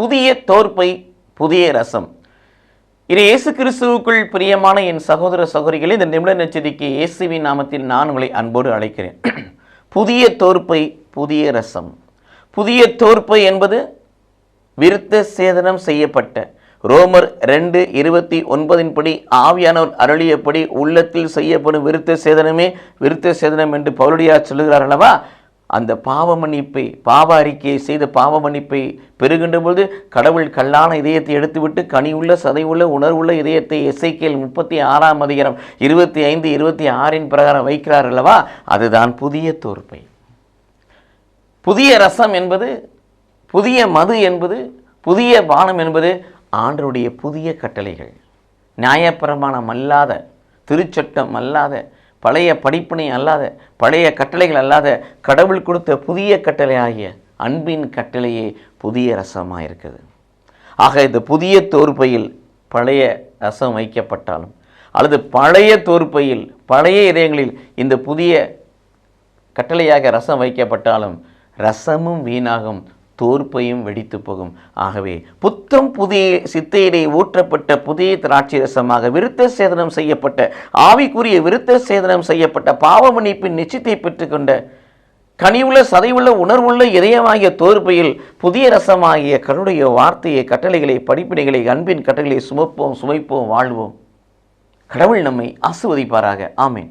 புதிய தோற்பை புதிய ரசம். இது இயேசு கிறிஸ்துவுக்குள் பிரியமான என் சகோதர சகோதரிகளே இந்த நிமிட நச்சரிக்கை இயேசுவின் நாமத்தில் நான் உங்களை அன்போடு அழைக்கிறேன். புதிய தோற்பை புதிய ரசம். புதிய தோற்பை என்பது விருத்த சேதனம் செய்யப்பட்ட ரோமர் ரெண்டு இருபத்தி ஒன்பதின் படி ஆவியானவர் அருளியபடி உள்ளத்தில் செய்யப்படும் விருத்த சேதனமே விருத்த சேதனம் என்று பவுலடியார் சொல்லுகிறார் அல்லவா? அந்த பாவ மன்னிப்பை பாவ அறிக்கையை செய்த பாவ மன்னிப்பை பெறுகின்ற பொழுது கடவுள் கல்லான இதயத்தை எடுத்துவிட்டு கனியுள்ள சதையுள்ள உணர்வுள்ள இதயத்தை எஸ்ஐகேல் முப்பத்தி ஆறாம் அதிகாரம் இருபத்தி ஐந்து இருபத்தி ஆறின் பிரகாரம் வைக்கிறார் அல்லவா? அதுதான் புதிய தோற்பை. புதிய ரசம் என்பது புதிய மது என்பது புதிய பானம் என்பது ஆண்டருடைய புதிய கட்டளைகள். நியாயப்பிரமாணம் அல்லாத திருச்சட்டம் அல்லாத பழைய படிப்பினை அல்லாத பழைய கட்டளைகள் அல்லாத கடவுள் கொடுத்த புதிய கட்டளை ஆகிய அன்பின் கட்டளையே புதிய ரசமாக இருக்குது. ஆக இந்த புதிய தோற்பையில் பழைய ரசம் வைக்கப்பட்டாலும் அல்லது பழைய தோற்பையில் பழைய இதயங்களில் இந்த புதிய கட்டளையாக ரசம் வைக்கப்பட்டாலும் ரசமும் வீணாகும். தோற்பையும் வெடித்து போகும். ஆகவே புத்தம் புதிய சித்தையிலே ஊற்றப்பட்ட புதிய திராட்சை ரசமாக விருத்த சேதனம் செய்யப்பட்ட ஆவிக்குரிய விருத்த சேதனம் செய்யப்பட்ட பாவ மன்னிப்பின் நிச்சயத்தை பெற்றுக்கொண்ட கனிவுள்ள சதைவுள்ள உணர்வுள்ள இதயமாகிய தோற்பையில் புதிய ரசமாகிய கருடைய வார்த்தையை கட்டளைகளை படிப்பினைகளை அன்பின் கட்டளைகளை சுமப்போம் சுமைப்போம் வாழ்வோம். கடவுள் நம்மை ஆசுவதிப்பாராக ஆமேன்.